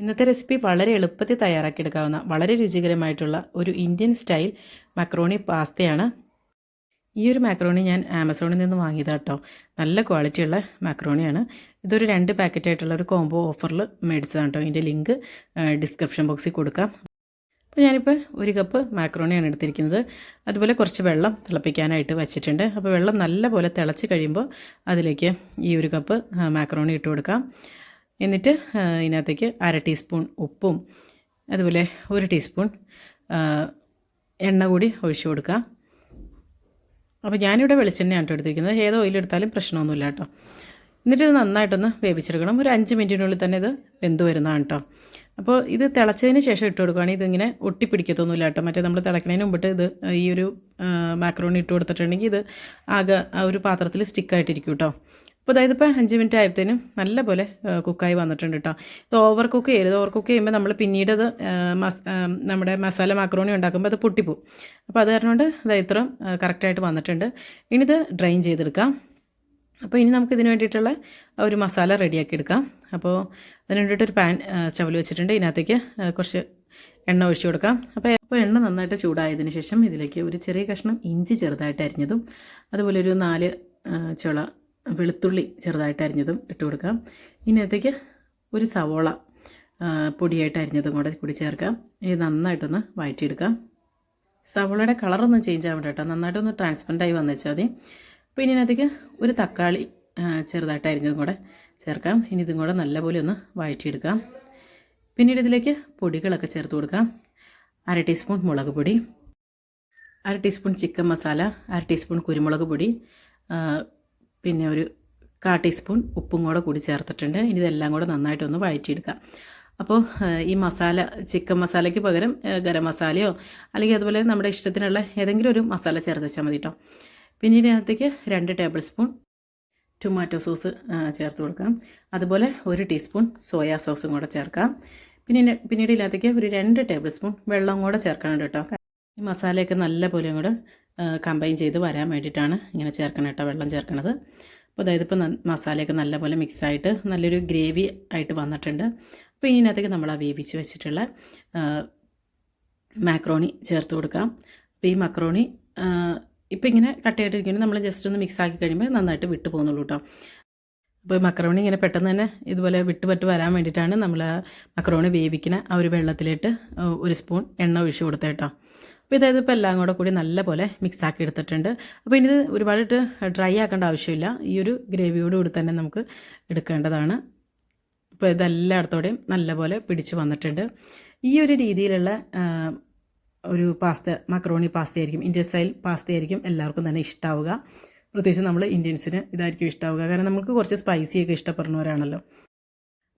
ഇന്നത്തെ റെസിപ്പി വളരെ എളുപ്പത്തിൽ തയ്യാറാക്കിയെടുക്കാവുന്ന വളരെ രുചികരമായിട്ടുള്ള ഒരു ഇന്ത്യൻ സ്റ്റൈൽ മക്രോണി പാസ്തയാണ് ഈ ഒരു മാക്രോണി ഞാൻ ആമസോണിൽ നിന്ന് വാങ്ങിയതാട്ടോ. നല്ല ക്വാളിറ്റിയുള്ള മാക്രോണിയാണ് ഇതൊരു രണ്ട് പാക്കറ്റായിട്ടുള്ള ഒരു കോംബോ ഓഫറിൽ മേടിച്ചതാണ് കേട്ടോ ഇതിന്റെ ലിങ്ക് ഡിസ്ക്രിപ്ഷൻ ബോക്സിൽ കൊടുക്കാം. അപ്പോൾ ഞാനിപ്പോൾ ഒരു കപ്പ് മാക്രോണിയാണ് എടുത്തിരിക്കുന്നത്. അതുപോലെ കുറച്ച് വെള്ളം തിളപ്പിക്കാനായിട്ട് വച്ചിട്ടുണ്ട്. അപ്പോൾ വെള്ളം നല്ലപോലെ തിളച്ച് കഴിയുമ്പോൾ അതിലേക്ക് ഈ ഒരു കപ്പ് മാക്രോണി ഇട്ട് കൊടുക്കാം. എന്നിട്ട് ഇതിനകത്തേക്ക് അര ടീസ്പൂൺ ഉപ്പും അതുപോലെ ഒരു ടീസ്പൂൺ എണ്ണ കൂടി ഒഴിച്ചു കൊടുക്കാം അപ്പോൾ ഞാനിവിടെ വെളിച്ചെണ്ണയാണ് കേട്ടോ എടുത്തിരിക്കുന്നത്. ഏത് ഓയിലെടുത്താലും പ്രശ്നമൊന്നുമില്ല കേട്ടോ. എന്നിട്ട് ഇത് നന്നായിട്ടൊന്ന് വേവിച്ചെടുക്കണം. ഒരു അഞ്ച് മിനിറ്റിനുള്ളിൽ തന്നെ ഇത് വെന്ത് വരുന്നതാണ് കേട്ടോ. അപ്പോൾ ഇത് തിളച്ചതിന് ശേഷം ഇട്ട് കൊടുക്കുകയാണെങ്കിൽ ഇതിങ്ങനെ ഒട്ടിപ്പിടിക്കത്തൊന്നുമില്ല കേട്ടോ. മറ്റേ നമ്മൾ തിളക്കുന്നതിന് മുമ്പിട്ട് ഇത് ഈ ഒരു മാക്രോണി ഇട്ട് കൊടുത്തിട്ടുണ്ടെങ്കിൽ ഇത് ആകെ ആ ഒരു പാത്രത്തിൽ സ്റ്റിക്കായിട്ടിരിക്കും കേട്ടോ. അപ്പോൾ അതായത് ഇപ്പോൾ അഞ്ച് മിനിറ്റ് ആയപ്പോഴത്തേനും നല്ലപോലെ കുക്കായി വന്നിട്ടുണ്ട് കേട്ടോ ഇത് ഓവർ കുക്ക് ചെയ്യരുത് ഓവർ കുക്ക് ചെയ്യുമ്പോൾ നമ്മൾ പിന്നീട് അത് മസ് നമ്മുടെ മസാല മാക്രോണി ഉണ്ടാക്കുമ്പോൾ അത് പൊട്ടിപ്പോവും. അപ്പോൾ അത് കാരണം കൊണ്ട് ഇത് ഇത്ര കറക്റ്റായിട്ട് വന്നിട്ടുണ്ട്. ഇനി ഇത് ഡ്രൈൻ ചെയ്തെടുക്കാം. അപ്പോൾ ഇനി നമുക്ക് ഇതിന് വേണ്ടിയിട്ടുള്ള ഒരു മസാല റെഡിയാക്കി എടുക്കാം. അപ്പോൾ അതിന് വേണ്ടിയിട്ട് ഒരു പാൻ സ്റ്റവിൽ വെച്ചിട്ടുണ്ട്. ഇതിനകത്തേക്ക് കുറച്ച് എണ്ണ ഒഴിച്ചു കൊടുക്കാം. അപ്പോൾ അപ്പോൾ എണ്ണ നന്നായിട്ട് ചൂടായതിന് ശേഷം ഇതിലേക്ക് ഒരു ചെറിയ കഷ്ണം ഇഞ്ചി ചെറുതായിട്ട് അരിഞ്ഞതും അതുപോലെ ഒരു നാല് ചുള വെളുത്തുള്ളി ചെറുതായിട്ട് അരിഞ്ഞതും ഇട്ട് കൊടുക്കാം. ഇതിനകത്തേക്ക് ഒരു സവോള പൊടിയായിട്ട് അരിഞ്ഞതും കൂടെ കൂടി ചേർക്കാം. ഇനി നന്നായിട്ടൊന്ന് വഴറ്റിയെടുക്കാം. സവോളയുടെ കളറൊന്നും ചേഞ്ച് ആവണ്ട കേട്ടോ. നന്നായിട്ടൊന്ന് ട്രാൻസ്പെറന്റ് ആയി വന്നേച്ചാൽ മതി. അപ്പോൾ ഇനി ഇതിനകത്തേക്ക് ഒരു തക്കാളി ചെറുതായിട്ട് അരിഞ്ഞതും കൂടെ ചേർക്കാം. ഇനി ഇതും കൂടെ നല്ലപോലെ ഒന്ന് വഴറ്റിയെടുക്കാം. പിന്നീട് ഇതിലേക്ക് പൊടികളൊക്കെ ചേർത്ത് കൊടുക്കാം. അര ടീസ്പൂൺ മുളക് പൊടി അര ടീസ്പൂൺ ചിക്കൻ മസാല അര ടീസ്പൂൺ കുരുമുളക് പൊടി പിന്നെ ഒരു കാ ടീസ്പൂൺ ഉപ്പും കൂടെ കൂടി ചേർത്തിട്ടുണ്ട്. ഇനി ഇതെല്ലാം കൂടെ നന്നായിട്ടൊന്ന് വഴറ്റിയെടുക്കാം. അപ്പോൾ ഈ മസാല ചിക്കൻ മസാലയ്ക്ക് പകരം ഗരം മസാലയോ അല്ലെങ്കിൽ അതുപോലെ നമ്മുടെ ഇഷ്ടത്തിനുള്ള ഏതെങ്കിലും ഒരു മസാല ചേർത്ത് വെച്ചാൽ മതി കേട്ടോ പിന്നീട് ഇതിനകത്തേക്ക് രണ്ട് ടേബിൾ സ്പൂൺ ടൊമാറ്റോ സോസ് ചേർത്ത് കൊടുക്കാം. അതുപോലെ ഒരു ടീസ്പൂൺ സോയാ സോസും കൂടെ ചേർക്കാം. പിന്നെ പിന്നീട് ഇതിനകത്തേക്ക് ഒരു രണ്ട് ടേബിൾ സ്പൂൺ വെള്ളം കൂടെ ചേർക്കണം കേട്ടോ ഈ മസാലയൊക്കെ നല്ല പോലെയും കൂടെ കമ്പൈൻ ചെയ്ത് വരാൻ വേണ്ടിയിട്ടാണ് ഇങ്ങനെ ചേർക്കണം കേട്ടോ വെള്ളം ചേർക്കണത്. അപ്പോൾ അതായത് ഇപ്പോൾ മസാലയൊക്കെ നല്ലപോലെ മിക്സായിട്ട് നല്ലൊരു ഗ്രേവി ആയിട്ട് വന്നിട്ടുണ്ട്. അപ്പോൾ ഇതിനകത്തേക്ക് നമ്മൾ ആ വേവിച്ച് വെച്ചിട്ടുള്ള മാക്രോണി ചേർത്ത് കൊടുക്കാം. അപ്പോൾ ഈ മക്രോണി ഇപ്പോൾ ഇങ്ങനെ കട്ടയായിട്ടിരിക്കുന്നത് നമ്മൾ ജസ്റ്റ് ഒന്ന് മിക്സ് ആക്കി കഴിയുമ്പോൾ നന്നായിട്ട് വിട്ടു പോകുന്നുള്ളൂ കേട്ടോ അപ്പോൾ മക്രോണി ഇങ്ങനെ പെട്ടെന്ന് തന്നെ ഇതുപോലെ വിട്ടുപറ്റ് വരാൻ വേണ്ടിയിട്ടാണ് നമ്മൾ മക്രോണി വേവിക്കുന്ന ആ ഒരു വെള്ളത്തിലിട്ട് ഒരു സ്പൂൺ എണ്ണ ഒഴിച്ച് കൊടുത്തത് കേട്ടോ അപ്പോൾ ഇതായത് ഇപ്പോൾ എല്ലാം കൂടെ കൂടി നല്ലപോലെ മിക്സ് ആക്കി എടുത്തിട്ടുണ്ട്. അപ്പോൾ ഇനി ഇത് ഒരുപാടിട്ട് ഡ്രൈ ആക്കേണ്ട ആവശ്യമില്ല. ഈ ഒരു ഗ്രേവിയോട് കൂടി തന്നെ നമുക്ക് എടുക്കേണ്ടതാണ്. ഇപ്പോൾ ഇതെല്ലായിടത്തോടെയും നല്ലപോലെ പിടിച്ച് വന്നിട്ടുണ്ട്. ഈ ഒരു രീതിയിലുള്ള ഒരു പാസ്ത മക്രോണി പാസ്ത ആയിരിക്കും ഇന്ത്യൻ സ്റ്റൈൽ പാസ്ത ആയിരിക്കും എല്ലാവർക്കും തന്നെ ഇഷ്ടാവുക. പ്രത്യേകിച്ച് നമ്മൾ ഇന്ത്യൻസിന് ഇതായിരിക്കും ഇഷ്ടാവുക. കാരണം നമുക്ക് കുറച്ച് സ്പൈസിയൊക്കെ ഇഷ്ടപ്പെടുന്നവരാണല്ലോ.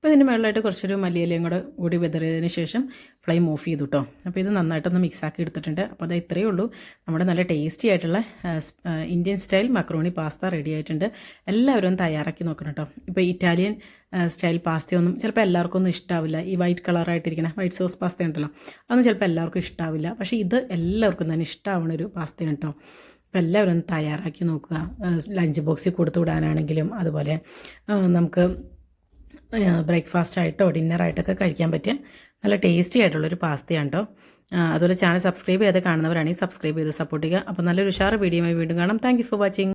അപ്പോൾ ഇതിന് മുകളിലായിട്ട് കുറച്ചൊരു മല്ലിയിലയും കൂടെ കൂടി വിതറിയതിന് ശേഷം ഫ്ലെയിം ഓഫ് ചെയ്തു കേട്ടോ അപ്പോൾ ഇത് നന്നായിട്ടൊന്ന് മിക്സാക്കി എടുത്തിട്ടുണ്ട്. അപ്പോൾ അത് ഇത്രയേ ഉള്ളൂ. നമ്മുടെ നല്ല ടേസ്റ്റി ആയിട്ടുള്ള Indian style macaroni pasta ready ആയിട്ടുണ്ട്. എല്ലാവരും തയ്യാറാക്കി നോക്കണം കേട്ടോ ഇപ്പോൾ ഇറ്റാലിയൻ സ്റ്റൈൽ പാസ്തയൊന്നും ചിലപ്പോൾ എല്ലാവർക്കും ഒന്നും ഇഷ്ടാവില്ല. ഈ വൈറ്റ് കളറായിട്ടിരിക്കുന്ന വൈറ്റ് സോസ് പാസ്ത ഉണ്ടല്ലോ അതൊന്നും ചിലപ്പോൾ എല്ലാവർക്കും ഇഷ്ടാവില്ല. പക്ഷേ ഇത് എല്ലാവർക്കും തന്നെ ഇഷ്ടമാവുന്ന ഒരു പാസ്തയാണ് കേട്ടോ അപ്പോൾ എല്ലാവരും തയ്യാറാക്കി നോക്കുക. ലഞ്ച് ബോക്സിൽ കൊടുത്തു വിടാനാണെങ്കിലും അതുപോലെ നമുക്ക് ബ്രേക്ക്ഫാസ്റ്റ് ആയിട്ടോ ഡിന്നറായിട്ടൊക്കെ കഴിക്കാൻ പറ്റിയ നല്ല ടേസ്റ്റി ആയിട്ടുള്ളൊരു പാസ്തയാണ് കേട്ടോ അതുപോലെ ചാനൽ സബ്സ്ക്രൈബ് ചെയ്ത് കാണുന്നവരാണെങ്കിൽ സബ്സ്ക്രൈബ് ചെയ്ത് സപ്പോർട്ട് ചെയ്യുക. അപ്പോൾ നല്ലൊരു ഉഷാറ് വീഡിയോയുമായി വീണ്ടും കാണാം. Thank for watching